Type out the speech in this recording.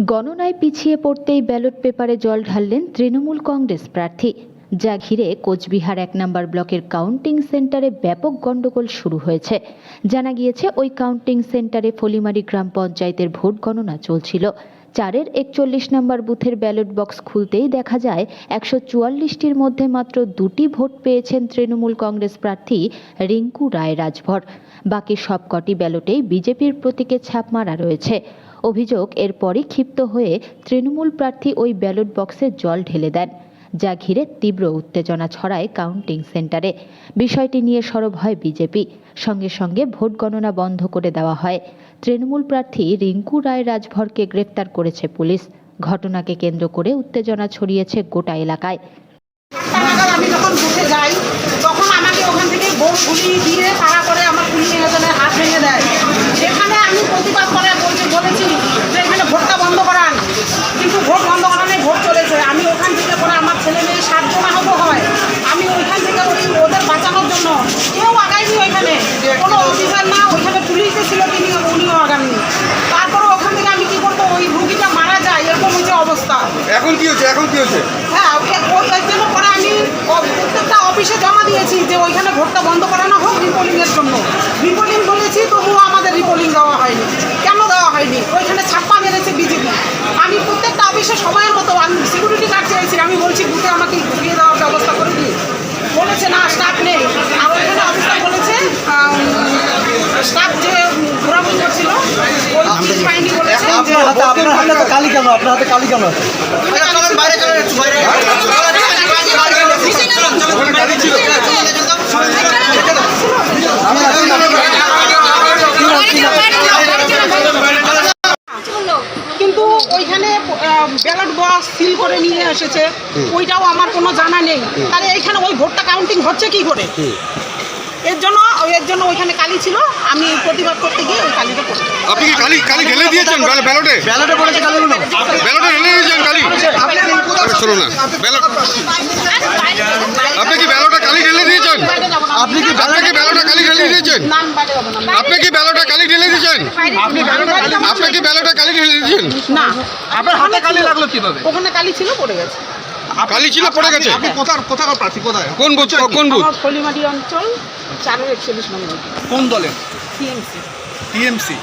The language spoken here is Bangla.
গণনায় পিছিয়ে পড়তেই ব্যালট পেপারে জল ঢাললেন তৃণমূল কংগ্রেস প্রার্থী। যা ঘিরে কোচবিহার এক নম্বর ব্লকের কাউন্টিং সেন্টারে ব্যাপক গণ্ডগোল শুরু হয়েছে। জানা গিয়েছে, ওই কাউন্টিং সেন্টারে ফলিমারি গ্রাম পঞ্চায়েতের ভোট গণনা চলছিল। চারের একচল্লিশ নম্বর বুথের ব্যালট বক্স খুলতেই দেখা যায় একশো চুয়াল্লিশটির মধ্যে মাত্র দুটি ভোট পেয়েছেন তৃণমূল কংগ্রেস প্রার্থী রিঙ্কু রায় রাজভর বাকি সবকটি ব্যালটেই বিজেপির প্রতীকে ছাপ মারা রয়েছে। অভিযোগ এরপরই ক্ষিপ্ত হয়ে তৃণমূল প্রার্থী ওই ব্যালট বক্সে জল ঢেলে দেন। যা ঘিরে তীব্র উত্তেজনা ছড়ায় কাউন্টিং সেন্টারে। বিষয়টি নিয়ে সরব হয় বিজেপি। সঙ্গে সঙ্গে ভোট গণনা বন্ধ করে দেওয়া হয়। তৃণমূল প্রার্থী রিঙ্কু রায় রাজভরকে গ্রেপ্তার করেছে পুলিশ। ঘটনাকে কেন্দ্র করে উত্তেজনা ছড়িয়েছে গোটা এলাকায়। আমি যখন বুথে যাই তখন আমাকে ওখান থেকে বোম গুলি দিয়ে তারা করে আমার পুলিশ এজনের হাত ভেঙে দেয় সেখানে আমি প্রতিবাদ করে বলছি বলেছি যে এখানে ভোটটা বন্ধ করান কিন্তু ভোট বন্ধ করানোর ভোট চলেছে আমি ওখান থেকে করে আমার ছেলে মেয়ে সাতজন আহত হয় আমি ওইখান থেকে ওই ওদের বাঁচানোর জন্য। কেউ আগায়নি ওইখানে। কোনো অফিসার না ওইখানে পুলিশ ছিল তিনি উনিও আগাননি। তারপরে ওখান থেকে আমি কি করব? ওই রুগীটা মারা যায় এরকম হচ্ছে অবস্থা। এখন কি হচ্ছে? এখন কি হচ্ছে? হ্যাঁ ওকে- ওই ওই জন্য পরে আমি প্রত্যেকটা অফিসে জমা দিয়েছি যে ওইখানে ভোটটা বন্ধ করানো হোক রিপোলিংয়ের জন্য। রিপোলিং বলেছি তবুও আমাদের রিপোলিং দেওয়া হয়নি। কেন দেওয়া হয়নি? ওইখানে ছাপ্পা মেরেছে বিজেপি। আমি প্রত্যেকটা অফিসে সময়ের মতো আমি সিকিউরিটি গার্ড চেয়েছি আমি বলছি বুথে আমাকে ঘুরিয়ে দেওয়ার ব্যবস্থা করে দিই বলেছে না স্টাফ নেই আর ওইখানে অফিসার বলেছে স্টাফ যে ঘোরাঘুরি করছিল ওই পুলিশ বাহিনী বলেছে যে আপনার হাতে আপনার হাতে তো কালি কেন? আপনার হাতে কালি কেন। কিন্তু ওইখানে ব্যালট বক্স সিল করে নিয়ে এসেছে। ওইটাও আমার কোনো জানা নেই। তাহলে এইখানে ওই ভোটটা কাউন্টিং হচ্ছে কি করে? এর জন্য ওইখানে কালি ছিল। আমি প্রতিবাদ করতে গিয়ে ওই কালিটা করতে আপনি কি কালি কালি ঢেলে দিয়েছেন ব্যাল- ব্যালটে? ব্যালটে পড়েছে কালিগুলো ব্যালটে ঢেলে দিয়েছেন কালি? আরে শোনো না। ব্যালট আপনি কি ব্যালটে কালি ঢেলে দিয়েছেন? আপনি কি কি ব্যালটে কালি ঢেলে দিয়েছেন? আপনি কি ব্যালটে কালি ঢেলে দিয়েছেন? আপনি ব্যালট আপনি কি ব্যালটে কালি ঢেলে দিয়েছেন? না। আপনার হাতে কালি লাগল কীভাবে? ওখানে কালি ছিল পড়ে গেছে। কালি ছিল পড়ে গেছে। আপনি কোথার কোথাকার প্রার্থী? কোথায়? কোন বুথ কোন বুথ? ফলিমারি অঞ্চল চারের একচল্লিশ নম্বর কোন দলের? টিএমসি। টিএমসি।